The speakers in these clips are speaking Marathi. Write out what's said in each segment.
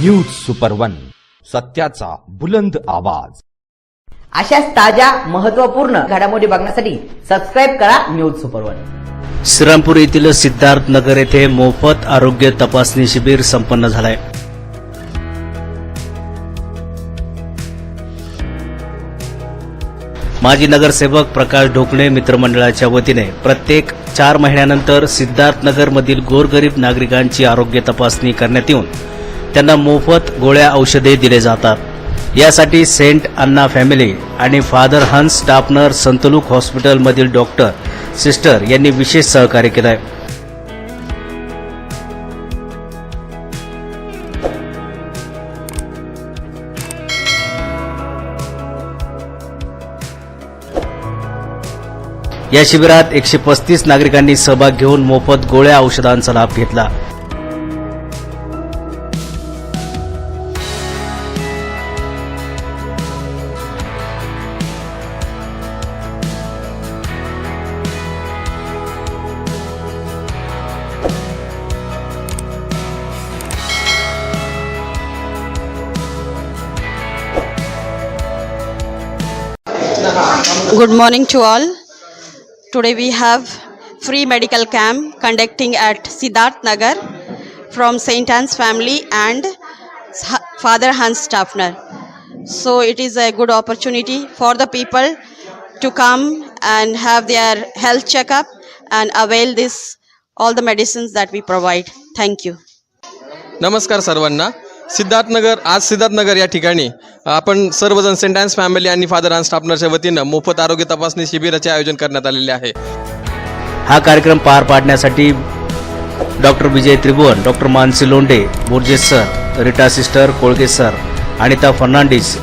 न्यूज सुपर वन सत्याचा बुलंद आवाज. अशाच ताज्या महत्त्वपूर्ण घडामोडी बघण्यासाठी सबस्क्राईब करा न्यूज सुपर वन श्रीरामपूर येथील सिद्धार्थ नगर येथे मोफत आरोग्य तपासणी शिबिर संपन्न झालंय. माजी नगरसेवक प्रकाश ढोकणे मित्रमंडळाच्या वतीने प्रत्येक चार महिन्यानंतर सिद्धार्थ नगरमधील गोरगरीब नागरिकांची आरोग्य तपासणी करण्यात येऊन त्यांना मोफत गोळ्या औषधे दिले जातात. यासाठी सेंट अण्णा फॅमिली आणि फादर हन्स स्टाफनर संतलुक हॉस्पिटलमधील डॉक्टर सिस्टर यांनी विशेष सहकार्य केलं आहे या शिबिरात एकशे पस्तीस नागरिकांनी सहभाग घेऊन मोफत गोळ्या औषधांचा लाभ घेतला. Good morning to all. Today we have free medical camp conducting at Siddharth Nagar from St. Anne's family and H- Father Hans Staffner. So it is a good opportunity for the people to come and have their health checkup and avail this all the medicines that we provide. Thank you. नमस्कार सर्वांना सिद्धार्थनगर आज सिद्धार्थनगर या ठिकाणी आपण सर्वजण सेंट अँड्स फॅमिली आणि फादर अँड स्टाफनरच्या वतीनं मोफत आरोग्य तपासणी शिबिराचे आयोजन करण्यात आलेले आहे. हा कार्यक्रम पार पाडण्यासाठी doctor Vijay Tribhuvan doctor Mansi Londhe Borges sir Rita sister Kolge sir Anita Fernandes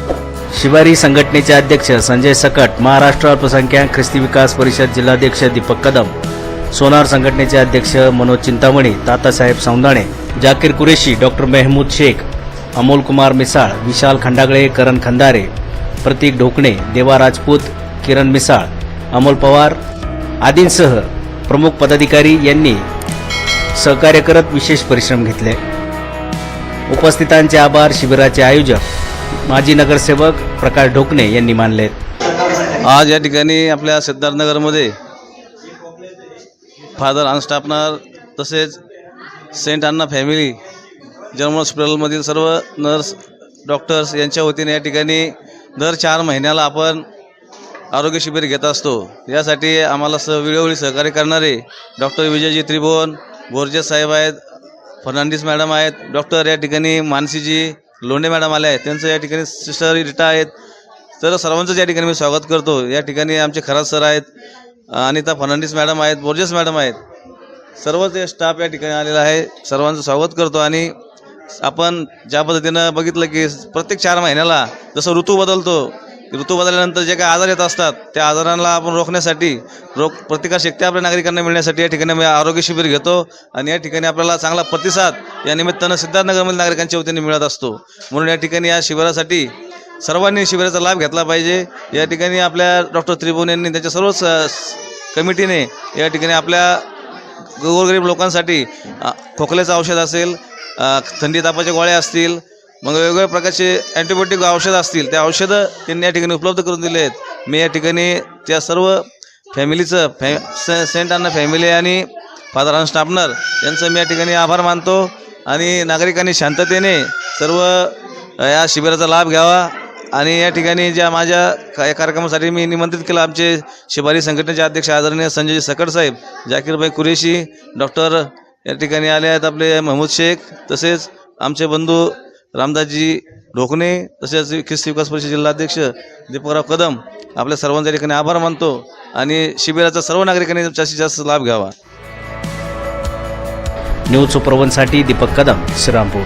Shivari संघटनेचे अध्यक्ष संजय सकट महाराष्ट्र अल्पसंख्याक ख्रिस्ती विकास परिषद जिल्हाध्यक्ष दीपक कदम सोनार संघटनेचे अध्यक्ष मनोज चिंतामणी तातासाहेब सौंदाणे जाकीर कुरेशी डॉक्टर मेहमूद शेख अमोल कुमार मिसाळ विशाल खंडागळे करण खंदारे प्रतीक ढोकणे देवा राजपूत किरण मिसाळ अमोल पवार आदींसह प्रमुख पदाधिकारी यांनी सहकार्य करत विशेष परिश्रम घेतले. उपस्थितांचे आभार शिबिराचे आयोजक माजी नगरसेवक प्रकाश ढोकणे यांनी मानले. आज या ठिकाणी आपल्या सिद्धार्थनगरमध्ये फादर अनस्टाफनर तसेच सेंट अण्णा फॅमिली जर्मन हॉस्पिटलमधील सर्व नर्स डॉक्टर्स यांच्या वतीने या ठिकाणी दर चार महिन्याला आपण आरोग्य शिबिर घेत असतो. यासाठी आम्हाला स वेळोवेळी सहकार्य करणारे डॉक्टर विजयजी त्रिभुवन बोरजेस साहेब आहेत फर्नांडिस मॅडम आहेत डॉक्टर या ठिकाणी मानसीजी लोंढे मॅडम आले आहेत त्यांचं या ठिकाणी सिस्टर रिटा आहेत. तर सर्वांचंच या ठिकाणी मी स्वागत करतो. या ठिकाणी आमचे खरात सर आहेत अनिता फर्नांडिस मॅडम आहेत बोर्जेस मॅडम आहेत. सर्वच स्टाफ या ठिकाणी आलेला आहे. सर्वांचं स्वागत करतो आणि आपण ज्या पद्धतीनं बघितलं की प्रत्येक चार महिन्याला जसं ऋतू बदलतो ऋतू बदलल्यानंतर जे काही आजार येत असतात त्या आजारांना आपण रोखण्यासाठी रोग प्रतिकारशक्ती आपल्या नागरिकांना मिळण्यासाठी या ठिकाणी मी आरोग्य शिबिर घेतो आणि या ठिकाणी आपल्याला चांगला प्रतिसाद या निमित्तानं सिद्धार्थनगरमधील नागरिकांच्या वतीने मिळत असतो. म्हणून या ठिकाणी या शिबिरासाठी सर्वांनी शिबिराचा लाभ घेतला पाहिजे. या ठिकाणी आपल्या डॉक्टर त्रिभुवन यांनी त्यांच्या सर्वच कमिटीने या ठिकाणी आपल्या गोरगरीब लोकांसाठी खोकल्याचं औषध असेल थंडी तापाच्या गोळ्या असतील मग वेगवेगळ्या प्रकारचे अँटीबायोटिक औषधं असतील त्या औषधं त्यांनी या ठिकाणी उपलब्ध करून दिले आहेत. मी या ठिकाणी त्या सर्व फॅमिलीचं फॅ से सेंट अण्णा फॅमिली आणि फादर अन स्टापनर यांचं मी या ठिकाणी आभार मानतो आणि नागरिकांनी शांततेने सर्व या शिबिराचा लाभ घ्यावा आणि या ठिकाणी ज्या माझ्या या कार्यक्रमासाठी मी निमंत्रित केलं आमचे शिबारी संघटनेचे अध्यक्ष आदरणीय संजय सकट साहेब जाकीरभाई कुरेशी डॉक्टर या ठिकाणी आले आहेत आपले महमूद शेख तसेच आमचे बंधू रामदासजी ढोकणे तसेच ख्रिस्ती विकास परिषद जिल्हाध्यक्ष दीपकराव कदम. आपल्या सर्वांच्या ठिकाणी आभार मानतो आणि शिबिराचा सर्व नागरिकांनी जास्तीत जास्त लाभ घ्यावा. न्यूज सुपरवनसाठी दीपक कदम श्रीरामपूर.